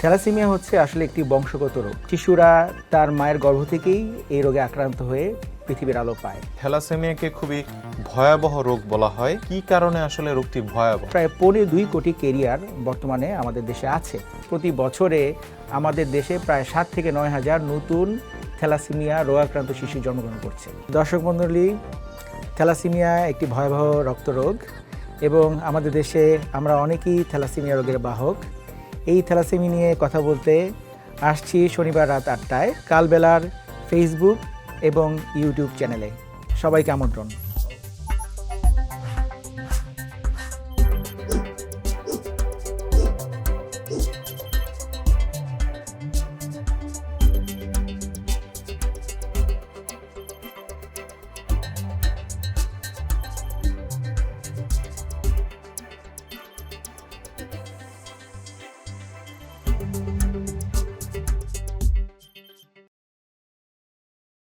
Thalassaemia হচ্ছে আসলে একটি বংশগত রোগ। শিশুরা তার মায়ের গর্ভ থেকেই এই রোগে আক্রান্ত হয়ে পৃথিবীর আলো পায়। থ্যালাসেমিয়াকে খুবই ভয়াবহ রোগ বলা হয়। কি কারণে আসলে রোগটি ভয়াবহ? প্রায় পৌনে দুই কোটি কেরিয়ার বর্তমানে আমাদের দেশে আছে। প্রতি বছরে আমাদের দেশে প্রায় সাত থেকে নয় হাজার নতুন থ্যালাসেমিয়া রোগাক্রান্ত শিশু জন্মগ্রহণ করছে। দর্শক মণ্ডলী থ্যালাসেমিয়া একটি ভয়াবহ রক্তরোগ এবং আমাদের দেশে আমরা অনেকেই থ্যালাসেমিয়া রোগের বাহক। এই থ্যালাসেমি নিয়ে কথা বলতে আসছি শনিবার রাত আটটায়। কালবেলার ফেসবুক এবং ইউটিউব চ্যানেলে। সবাইকে আমন্ত্রণ। Bye.